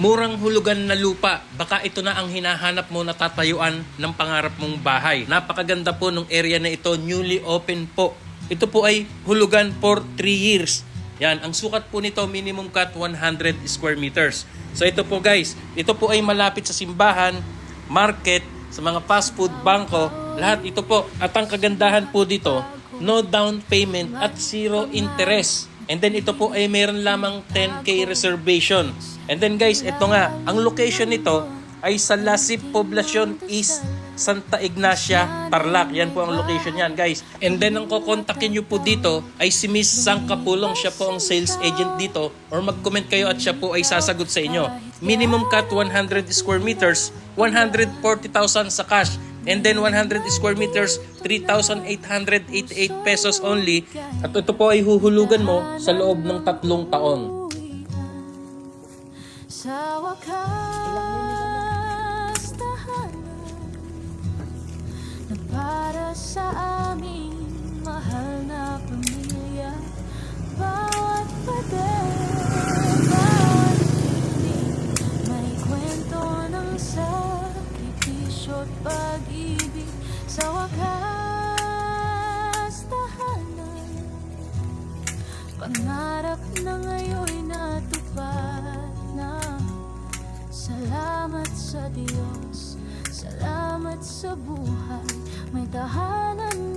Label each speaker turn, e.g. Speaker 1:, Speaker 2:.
Speaker 1: Murang hulugan na lupa. Baka ito na ang hinahanap mo na tatayuan ng pangarap mong bahay. Napakaganda po ng area na ito. Newly open po. Ito po ay hulugan for 3 years. Yan, ang sukat po nito minimum cut 100 square meters. So ito po guys, ito po ay malapit sa simbahan, market, sa mga fast food, bangko, lahat ito po. At ang kagandahan po dito, no down payment at zero interest. And then ito po ay meron lamang 10k reservation. And then guys, ito nga, ang location nito ay sa Lasip Poblacion East, Santa Ignacia, Tarlac. Yan po ang location yan, guys. And then ang kukontakin nyo po dito ay si Miss Sangkapulong. Siya po ang sales agent dito. Or mag-comment kayo at siya po ay sasagot sa inyo. Minimum cut 100 square meters, 140,000 sa cash. And then 100 square meters, 3,888 pesos only. At ito po ay huhulugan mo sa loob ng tatlong taon.
Speaker 2: Wakas, tahanan na para sa aming mahal na pamilya. Bawat pader, bawat tinig, may kwento ng sakripisyo at pag-ibig. Sa wakas, tahanan Pangarap na ngayon natupad na Salamat sa Diyos. Salamat sa buhay. May tahanan